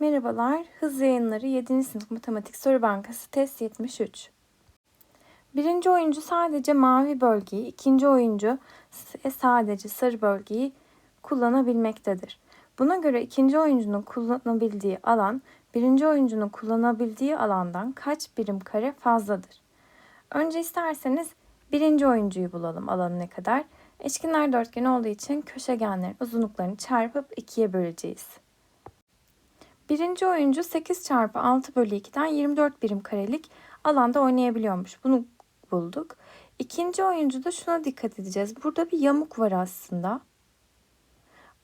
Merhabalar, Hız Yayınları 7. Sınıf Matematik Soru Bankası Test 73. Birinci oyuncu sadece mavi bölgeyi, ikinci oyuncu sadece sarı bölgeyi kullanabilmektedir. Buna göre ikinci oyuncunun kullanabildiği alan, birinci oyuncunun kullanabildiği alandan kaç birim kare fazladır? Önce isterseniz birinci oyuncuyu bulalım alanı ne kadar. Eşkenar dörtgen olduğu için köşegenlerin uzunluklarını çarpıp ikiye böleceğiz. Birinci oyuncu 8 çarpı 6 bölü 2'den 24 birim karelik alanda oynayabiliyormuş. Bunu bulduk. İkinci oyuncu da şuna dikkat edeceğiz. Burada bir yamuk var aslında.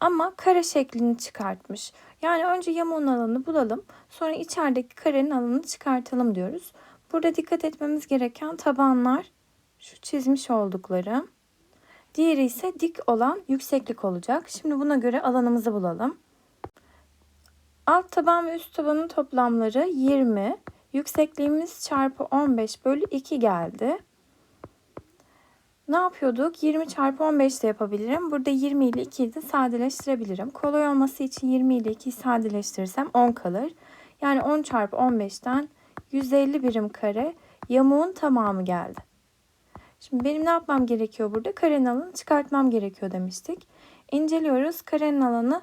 Ama kare şeklini çıkartmış. Yani önce yamuğun alanını bulalım. Sonra içerideki karenin alanını çıkartalım diyoruz. Burada dikkat etmemiz gereken tabanlar şu çizmiş olduklarım. Diğeri ise dik olan yükseklik olacak. Şimdi buna göre alanımızı bulalım. Alt taban ve üst tabanın toplamları 20. Yüksekliğimiz çarpı 15 bölü 2 geldi. Ne yapıyorduk? 20 çarpı 15 de yapabilirim. Burada 20 ile 2'yi de sadeleştirebilirim. Kolay olması için 20 ile 2'yi sadeleştirirsem 10 kalır. Yani 10 çarpı 15'ten 150 birim kare yamuğun tamamı geldi. Şimdi benim ne yapmam gerekiyor burada? Karenin alanını çıkartmam gerekiyor demiştik. İnceliyoruz. Karenin alanı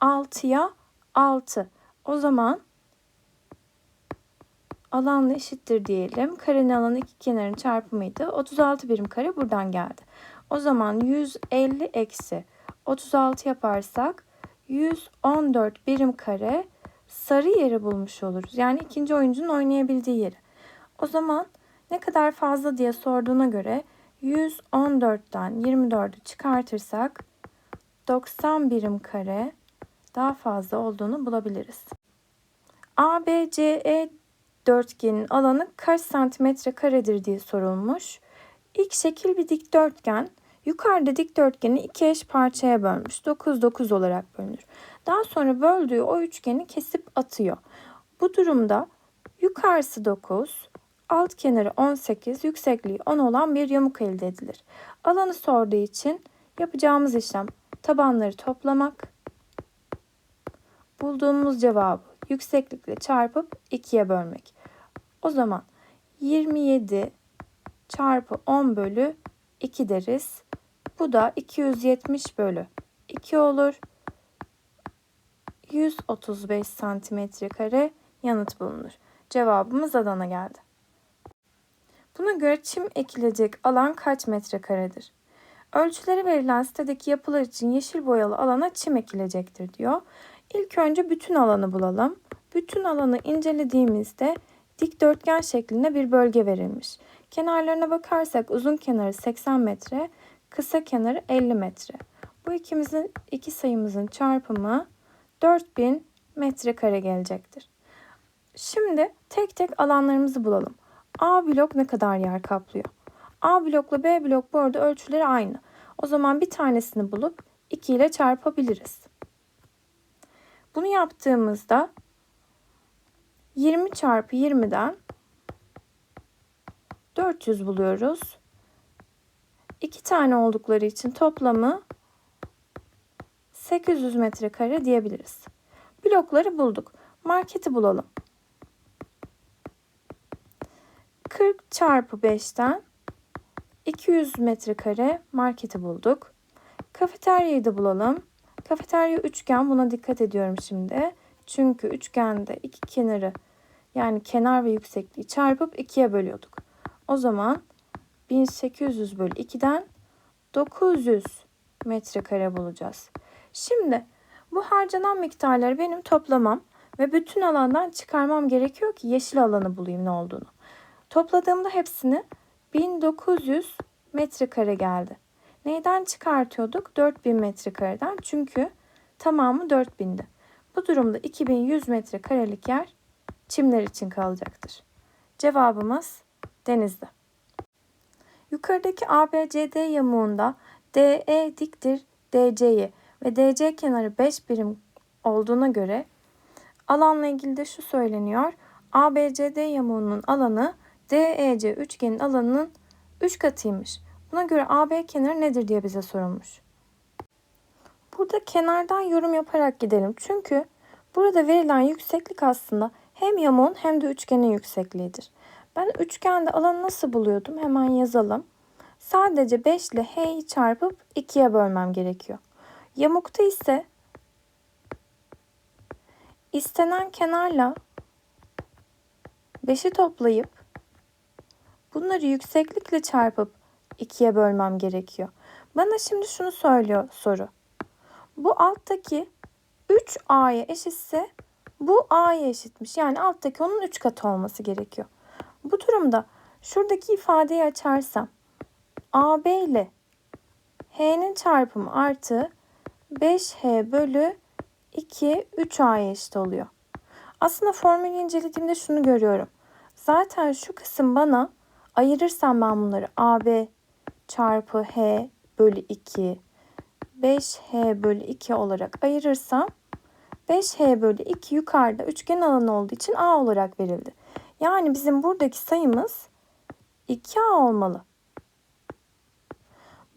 6'ya 6. O zaman alanla eşittir diyelim. Karenin alanı iki kenarın çarpımıydı. 36 birim kare buradan geldi. O zaman 150 eksi 36 yaparsak 114 birim kare sarı yeri bulmuş oluruz. Yani ikinci oyuncunun oynayabildiği yeri. O zaman ne kadar fazla diye sorduğuna göre 114'ten 24'ü çıkartırsak 90 birim kare daha fazla olduğunu bulabiliriz. ABCE dörtgenin alanı kaç santimetre karedir diye sorulmuş. İlk şekil bir dikdörtgen. Yukarıda dikdörtgeni iki eş parçaya bölmüş. 9 9 olarak bölünür. Daha sonra böldüğü o üçgeni kesip atıyor. Bu durumda yukarısı 9, alt kenarı 18, yüksekliği 10 olan bir yamuk elde edilir. Alanı sorduğu için yapacağımız işlem tabanları toplamak. Bulduğumuz cevabı yükseklikle çarpıp 2'ye bölmek. O zaman 27 çarpı 10 bölü 2 deriz. Bu da 270 bölü 2 olur. 135 santimetre kare yanıt bulunur. Cevabımız Adana geldi. Buna göre çim ekilecek alan kaç metrekaredir? Ölçüleri verilen sitedeki yapılar için yeşil boyalı alana çim ekilecektir diyor. İlk önce bütün alanı bulalım. Bütün alanı incelediğimizde dikdörtgen şeklinde bir bölge verilmiş. Kenarlarına bakarsak uzun kenarı 80 metre, kısa kenarı 50 metre. Bu ikimizin iki sayımızın çarpımı 4000 metrekare gelecektir. Şimdi tek tek alanlarımızı bulalım. A blok ne kadar yer kaplıyor? A blokla B blok bu arada ölçüleri aynı. O zaman bir tanesini bulup 2 ile çarpabiliriz. Bunu yaptığımızda 20 çarpı 20'den 400 buluyoruz. İki tane oldukları için toplamı 800 metrekare diyebiliriz. Blokları bulduk. Marketi bulalım. 40 çarpı 5'ten 200 metrekare marketi bulduk. Kafeteryayı da bulalım. Kafeterya üçgen buna dikkat ediyorum şimdi. Çünkü üçgende iki kenarı yani kenar ve yüksekliği çarpıp ikiye bölüyorduk. O zaman 1800 bölü 2'den 900 metrekare bulacağız. Şimdi bu harcanan miktarları benim toplamam ve bütün alandan çıkarmam gerekiyor ki yeşil alanı bulayım ne olduğunu. Topladığımda hepsini 1900 metrekare geldi. Neyden çıkartıyorduk? 4000 metrekareden çünkü tamamı 4000'di. Bu durumda 2100 metrekarelik yer çimler için kalacaktır. Cevabımız denizde. Yukarıdaki ABCD yamuğunda DE diktir DC'yi ve DC kenarı 5 birim olduğuna göre alanla ilgili de şu söyleniyor. ABCD yamuğunun alanı DEC üçgenin alanının 3 katıymış. Buna göre AB kenarı nedir diye bize sorulmuş. Burada kenardan yorum yaparak gidelim. Çünkü Burada verilen yükseklik aslında hem yamuğun hem de üçgenin yüksekliğidir. Ben üçgende alanı nasıl buluyordum? Hemen yazalım. Sadece 5 ile h'yi çarpıp 2'ye bölmem gerekiyor. Yamukta ise istenen kenarla 5'i toplayıp bunları yükseklikle çarpıp 2'ye bölmem gerekiyor. Bana şimdi şunu söylüyor soru. Bu alttaki 3a'ya eşitse bu a'ya eşitmiş. Yani alttaki onun 3 katı olması gerekiyor. Bu durumda şuradaki ifadeyi açarsam AB ile H'nin çarpımı artı 5H bölü 2 3A'ya eşit oluyor. Aslında formülü incelediğimde şunu görüyorum. Zaten şu kısım bana ayırırsam ben bunları AB çarpı H bölü 2 5H bölü 2 olarak ayırırsam 5H bölü 2 yukarıda üçgen alanı olduğu için A olarak verildi. Yani bizim buradaki sayımız 2A olmalı.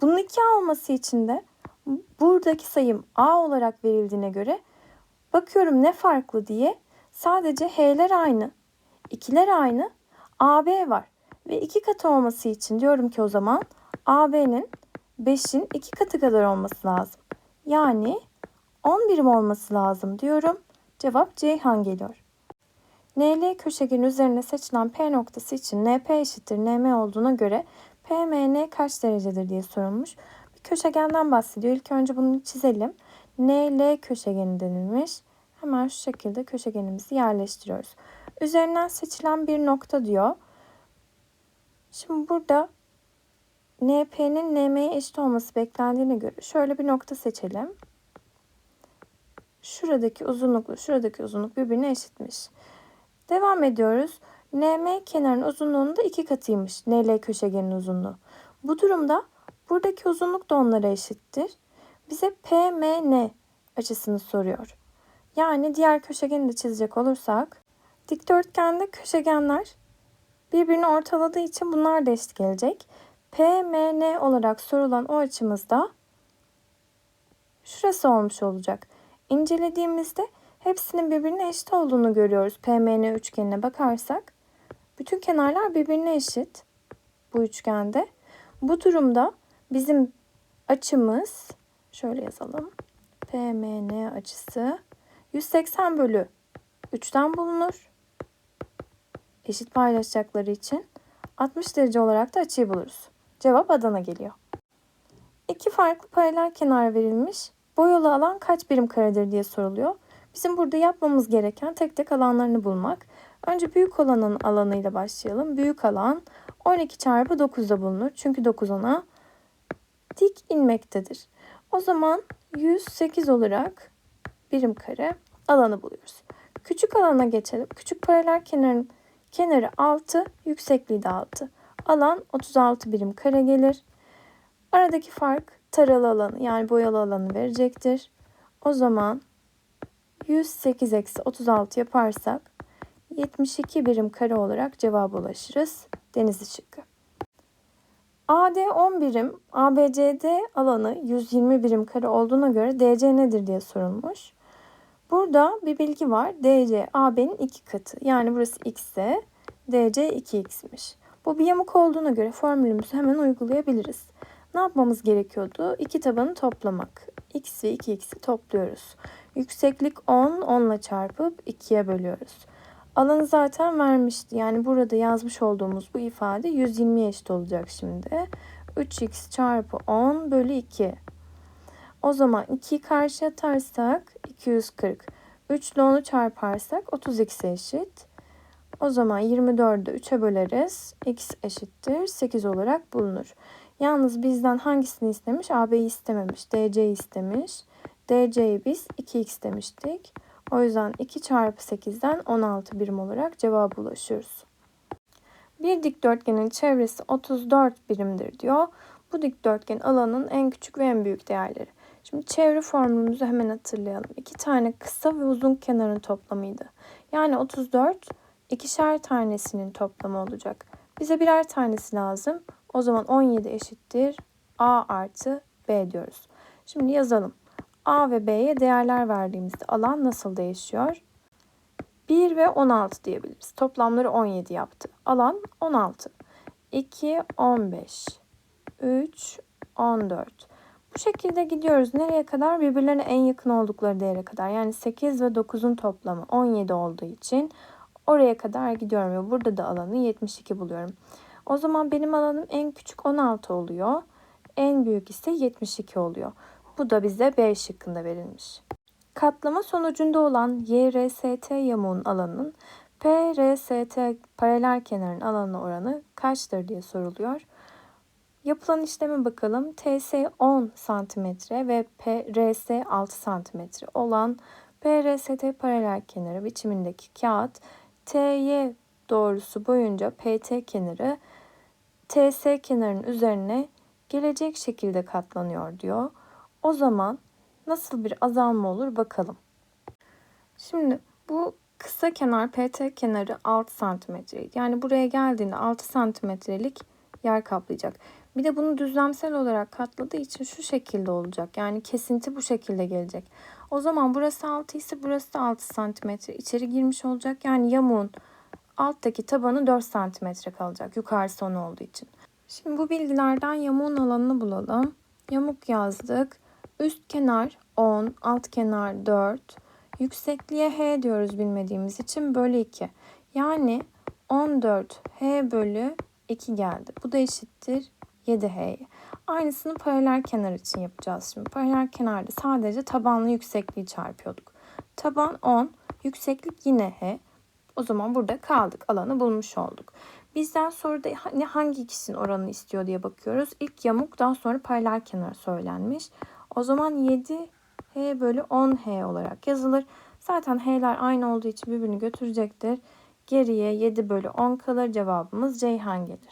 Bunun 2A olması için de buradaki sayım A olarak verildiğine göre bakıyorum ne farklı diye sadece H'ler aynı, 2'ler aynı, AB var. Ve 2 katı olması için diyorum ki o zaman AB'nin 5'in 2 katı kadar olması lazım. Yani 10 birim olması lazım diyorum. Cevap Ceyhan geliyor. NL köşegenin üzerine seçilen P noktası için NP eşittir NM olduğuna göre PMN kaç derecedir diye sorulmuş. Bir köşegenden bahsediyor. İlk önce bunu çizelim. NL köşegeni denilmiş. Hemen şu şekilde köşegenimizi yerleştiriyoruz. Üzerinden seçilen bir nokta diyor. Şimdi burada NP'nin NM'ye eşit olması beklendiğine göre şöyle bir nokta seçelim. Şuradaki uzunlukla şuradaki uzunluk birbirine eşitmiş. Devam ediyoruz. NM kenarın uzunluğunun da iki katıymış. NL köşegenin uzunluğu. Bu durumda buradaki uzunluk da onlara eşittir. Bize PMN açısını soruyor. Yani diğer köşegeni de çizecek olursak dikdörtgende köşegenler birbirini ortaladığı için bunlar da eşit gelecek. PMN olarak sorulan o açımızda şurası olmuş olacak. İncelediğimizde hepsinin birbirine eşit olduğunu görüyoruz. PMN üçgenine bakarsak. Bütün kenarlar birbirine eşit bu üçgende. Bu durumda bizim açımız şöyle yazalım. PMN açısı 180 bölü 3'ten bulunur. Eşit paylaşacakları için 60 derece olarak da açıyı buluruz. Cevap Adana geliyor. İki farklı paralel kenar verilmiş. Boyalı alan kaç birim karedir diye soruluyor. Bizim burada yapmamız gereken tek tek alanlarını bulmak. Önce büyük olanın alanıyla başlayalım. Büyük alan 12 çarpı 9'da bulunur. Çünkü 9 ona dik inmektedir. O zaman 108 olarak birim kare alanı buluyoruz. Küçük alana geçelim. Küçük paralel kenarın kenarı 6, yüksekliği de 6. Alan 36 birim kare gelir. Aradaki fark taralı alanı yani boyalı alanı verecektir. O zaman 108 eksi 36 yaparsak 72 birim kare olarak cevaba ulaşırız. Denizli şıkkı. AD 10 birim, ABCD alanı 120 birim kare olduğuna göre DC nedir diye sorulmuş. Burada bir bilgi var. DC AB'nin iki katı. Yani burası x ise DC 2x'miş. Bu bir yamuk olduğuna göre formülümüzü hemen uygulayabiliriz. Ne yapmamız gerekiyordu? İki tabanı toplamak. x ve 2x'i topluyoruz. Yükseklik 10, 10 ile çarpıp 2'ye bölüyoruz. Alanı zaten vermişti. Yani burada yazmış olduğumuz bu ifade 120 eşit olacak şimdi. 3x çarpı 10 bölü 2. O zaman 2'yi karşıya atarsak 240. 3 ile 10'u çarparsak 30x eşit. O zaman 24'ü 3'e böleriz. x eşittir 8 olarak bulunur. Yalnız bizden hangisini istemiş? AB'yi istememiş. DC'yi istemiş. DC'yi biz 2x demiştik. O yüzden 2 çarpı 8'den 16 birim olarak cevaba ulaşıyoruz. Bir dikdörtgenin çevresi 34 birimdir diyor. Bu dikdörtgen alanın en küçük ve en büyük değerleri. Şimdi çevre formülümüzü hemen hatırlayalım. İki tane kısa ve uzun kenarın toplamıydı. Yani 34 ikişer tanesinin toplamı olacak. Bize birer tanesi lazım. O zaman 17 eşittir A artı B diyoruz. Şimdi yazalım. A ve B'ye değerler verdiğimizde alan nasıl değişiyor? 1 ve 16 diyebiliriz. Toplamları 17 yaptı. Alan 16. 2, 15. 3, 14. Bu şekilde gidiyoruz. Nereye kadar? Birbirlerine en yakın oldukları değere kadar. Yani 8 ve 9'un toplamı 17 olduğu için oraya kadar gidiyorum ve burada da alanı 72 buluyorum. O zaman benim alanım en küçük 16 oluyor. En büyük ise 72 oluyor. Bu da bize B şıkkında verilmiş. Katlama sonucunda olan YRST yamuğun alanının PRST paralel kenarın alanına oranı kaçtır diye soruluyor. Yapılan işleme bakalım. TS 10 cm ve PRS 6 cm olan PRST paralel kenarı biçimindeki kağıt TY doğrusu boyunca PT kenarı TS kenarının üzerine gelecek şekilde katlanıyor diyor. O zaman nasıl bir azalma olur bakalım. Şimdi bu kısa kenar PT kenarı 6 santimetre. Yani buraya geldiğinde 6 santimetrelik yer kaplayacak. Bir de bunu düzlemsel olarak katladığı için şu şekilde olacak. Yani kesinti bu şekilde gelecek. O zaman burası 6 ise burası da 6 santimetre içeri girmiş olacak. Yani yamuğun alttaki tabanı 4 santimetre kalacak. Yukarısı 10 olduğu için. Şimdi bu bilgilerden yamuğun alanını bulalım. Yamuk yazdık. Üst kenar 10, alt kenar 4. Yüksekliğe h diyoruz bilmediğimiz için bölü 2. Yani 14 h bölü 2 geldi. Bu da eşittir 7h'ye. Aynısını paralel kenar için yapacağız şimdi. Paralel kenarda sadece tabanla yüksekliği çarpıyorduk. Taban 10, yükseklik yine h. O zaman burada kaldık. Alanı bulmuş olduk. Bizden soruda hangi ikisinin oranını istiyor diye bakıyoruz. İlk yamuk daha sonra paralel kenar söylenmiş. O zaman 7 h bölü 10 h olarak yazılır. Zaten h'ler aynı olduğu için birbirini götürecektir. Geriye 7 bölü 10 kalır. Cevabımız Ceyhan gelir.